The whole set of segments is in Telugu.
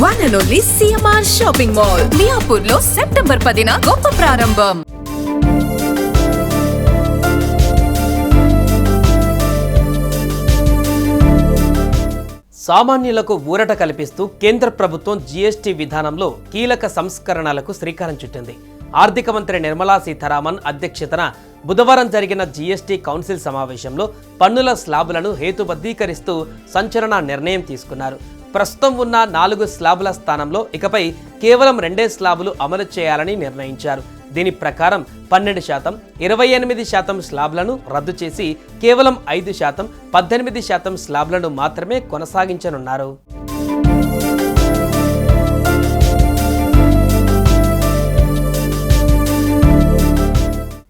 One and only CMR shopping mall మియాపూర్లో September పదిన గొప్ప ప్రారంభం. సామాన్యులకు ఊరట కల్పిస్తూ కేంద్ర ప్రభుత్వం జీఎస్టీ విధానంలో కీలక సంస్కరణలకు శ్రీకారం చుట్టింది. ఆర్థిక మంత్రి నిర్మలా సీతారామన్ అధ్యక్షతన బుధవారం జరిగిన జీఎస్టీ కౌన్సిల్ సమావేశంలో పన్నుల స్లాబులను హేతుబద్ధీకరిస్తూ సంచలన నిర్ణయం తీసుకున్నారు. ప్రస్తుతం ఉన్న నాలుగు స్లాబుల స్థానంలో ఇకపై కేవలం రెండే స్లాబులు అమలు చేయాలని నిర్ణయించారు. దీని ప్రకారం పన్నెండు శాతం ఇరవై ఎనిమిది శాతం స్లాబ్లను రద్దు చేసి కేవలం ఐదు శాతం పద్దెనిమిది శాతం స్లాబ్లను మాత్రమే కొనసాగించనున్నారు.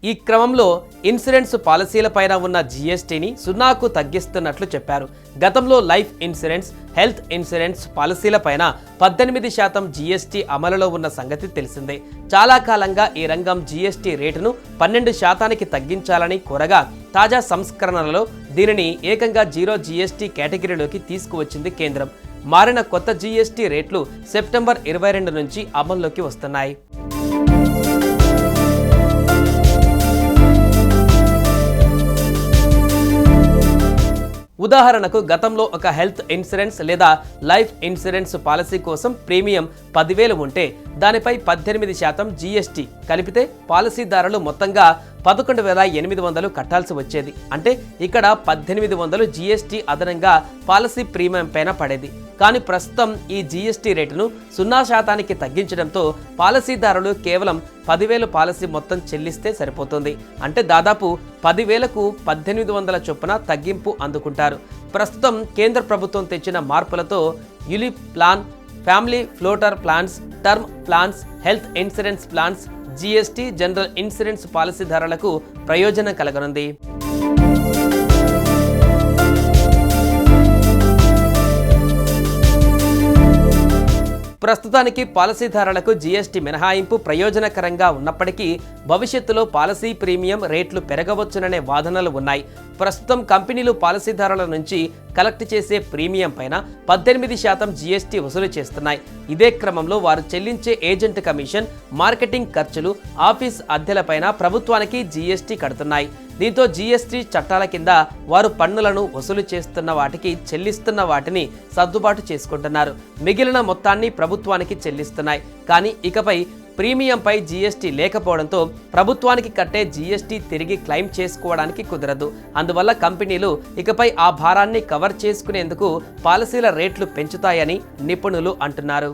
ఈ క్రమంలో ఇన్సూరెన్స్ పాలసీలపైన ఉన్న జీఎస్టీని సున్నాకు తగ్గిస్తున్నట్లు చెప్పారు. గతంలో లైఫ్ ఇన్సూరెన్స్ హెల్త్ ఇన్సూరెన్స్ పాలసీలపైన పద్దెనిమిది శాతం జీఎస్టీ అమలులో ఉన్న సంగతి తెలిసిందే. చాలా కాలంగా ఈ రంగం జీఎస్టీ రేటును పన్నెండు శాతానికి తగ్గించాలని కోరగా తాజా సంస్కరణలలో దీనిని ఏకంగా జీరో జీఎస్టీ కేటగిరీలోకి తీసుకువచ్చింది కేంద్రం. మారిన కొత్త జీఎస్టీ రేట్లు సెప్టెంబర్ ఇరవై రెండు నుంచి అమల్లోకి వస్తున్నాయి. ఉదాహరణకు గతంలో ఒక హెల్త్ ఇన్సూరెన్స్ లేదా లైఫ్ ఇన్సూరెన్స్ పాలసీ కోసం ప్రీమియం పదివేలు ఉంటే దానిపై పద్దెనిమిది శాతం జీఎస్టీ కలిపితే పాలసీదారులు మొత్తంగా పదకొండు వేల ఎనిమిది వందలు కట్టాల్సి వచ్చేది. అంటే ఇక్కడ పద్దెనిమిది వందలు జీఎస్టీ అదనంగా పాలసీ ప్రీమియం పైన పడేది. కానీ ప్రస్తుతం ఈ జీఎస్టీ రేటును సున్నా శాతానికి తగ్గించడంతో పాలసీదారులు కేవలం పదివేలు పాలసీ మొత్తం చెల్లిస్తే సరిపోతుంది. అంటే దాదాపు పదివేలకు పద్దెనిమిది వందల చొప్పున తగ్గింపు అందుకుంటారు. ప్రస్తుతం కేంద్ర ప్రభుత్వం తెచ్చిన మార్పులతో ULIP plan family floater plans term plans health insurance plans GST general insurance పాలసీదారులకు ప్రయోజనం కలగనుంది. ప్రస్తుతానికి పాలసీదారులకు జీఎస్టీ మినహాయింపు ప్రయోజనకరంగా ఉన్నప్పటికీ భవిష్యత్తులో పాలసీ ప్రీమియం రేట్లు పెరగవచ్చుననే వాదనలు ఉన్నాయి. ప్రస్తుతం కంపెనీలు పాలసీదారుల నుంచి కలెక్ట్ చేసే ప్రీమియం పైన పద్దెనిమిది శాతం జీఎస్టీ వసూలు చేస్తున్నాయి. ఇదే క్రమంలో వారు చెల్లించే ఏజెంట్ కమిషన్ మార్కెటింగ్ ఖర్చులు ఆఫీస్ అద్దెలపైన ప్రభుత్వానికి జీఎస్టీ కడుతున్నాయి. దీంతో జీఎస్టీ చట్టాల కింద వారు పన్నులను వసూలు చేస్తున్న వాటికి చెల్లిస్తున్న వాటిని సర్దుబాటు చేసుకుంటున్నారు. మిగిలిన మొత్తాన్ని ప్రభుత్వానికి చెల్లిస్తున్నాయి. కానీ ఇకపై ప్రీమియంపై జీఎస్టీ లేకపోవడంతో ప్రభుత్వానికి కట్టే జీఎస్టీ తిరిగి క్లెయిమ్ చేసుకోవడానికి కుదరదు. అందువల్ల కంపెనీలు ఇకపై ఆ భారాన్ని కవర్ చేసుకునేందుకు పాలసీల రేట్లు పెంచుతాయని నిపుణులు అంటున్నారు.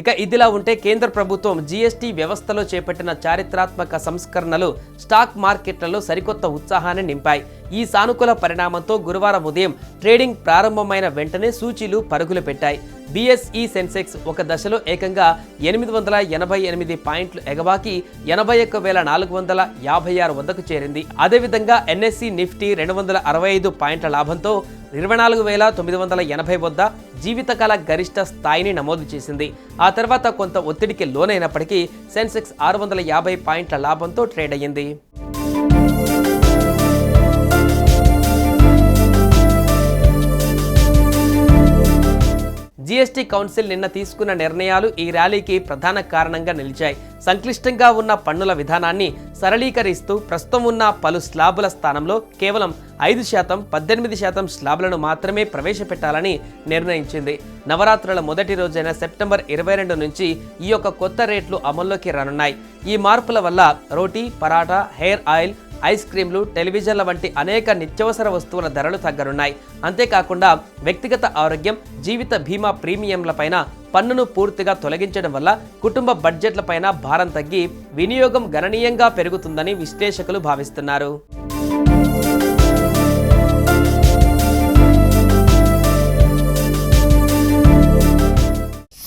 ఇక ఇదిలా ఉంటే కేంద్ర ప్రభుత్వం జీఎస్టీ వ్యవస్థలో చేపట్టిన చారిత్రాత్మక సంస్కరణలు స్టాక్ మార్కెట్లలో సరికొత్త ఉత్సాహాన్ని నింపాయి. ఈ సానుకూల పరిణామంతో గురువారం ఉదయం ట్రేడింగ్ ప్రారంభమైన వెంటనే సూచీలు పరుగులు పెట్టాయి. బీఎస్ఈ సెన్సెక్స్ ఒక దశలో ఏకంగా ఎనిమిది వందల ఎనభై ఎనిమిది పాయింట్లు ఎగబాకి ఎనభై ఒక్క వేల నాలుగు వందల యాభై ఆరు వద్దకు చేరింది. అదేవిధంగా ఎన్ఎస్సి నిఫ్టీ రెండు వందల అరవై ఐదు పాయింట్ల లాభంతో ఇరవై నాలుగు వేల తొమ్మిది వందల ఎనభై వద్ద జీవితకాల గరిష్ట స్థాయిని నమోదు చేసింది. ఆ తర్వాత కొంత ఒత్తిడికి లోనైనప్పటికీ సెన్సెక్స్ ఆరు వందల యాభై పాయింట్ల లాభంతో ట్రేడ్ అయ్యింది. జీఎస్టీ కౌన్సిల్ నిన్న తీసుకున్న నిర్ణయాలు ఈ ర్యాలీకి ప్రధాన కారణంగా నిలిచాయి. సంక్లిష్టంగా ఉన్న పన్నుల విధానాన్ని సరళీకరిస్తూ ప్రస్తుతం ఉన్న పలు స్లాబుల స్థానంలో కేవలం ఐదు శాతం పద్దెనిమిది శాతం స్లాబులను మాత్రమే ప్రవేశపెట్టాలని నిర్ణయించింది. నవరాత్రుల మొదటి రోజైన సెప్టెంబర్ ఇరవై రెండు నుంచి ఈ యొక్క కొత్త రేట్లు అమల్లోకి రానున్నాయి. ఈ మార్పుల వల్ల రోటీ పరాటా హెయిర్ ఆయిల్ ఐస్ క్రీంలు టెలివిజన్ల వంటి అనేక నిత్యవసర వస్తువుల ధరలు తగ్గనున్నాయి. అంతేకాకుండా వ్యక్తిగత ఆరోగ్యం జీవిత బీమా ప్రీమియంలపైన పన్నును పూర్తిగా తొలగించడం వల్ల కుటుంబ బడ్జెట్లపైన భారం తగ్గి వినియోగం గణనీయంగా పెరుగుతుందని విశ్లేషకులు భావిస్తున్నారు.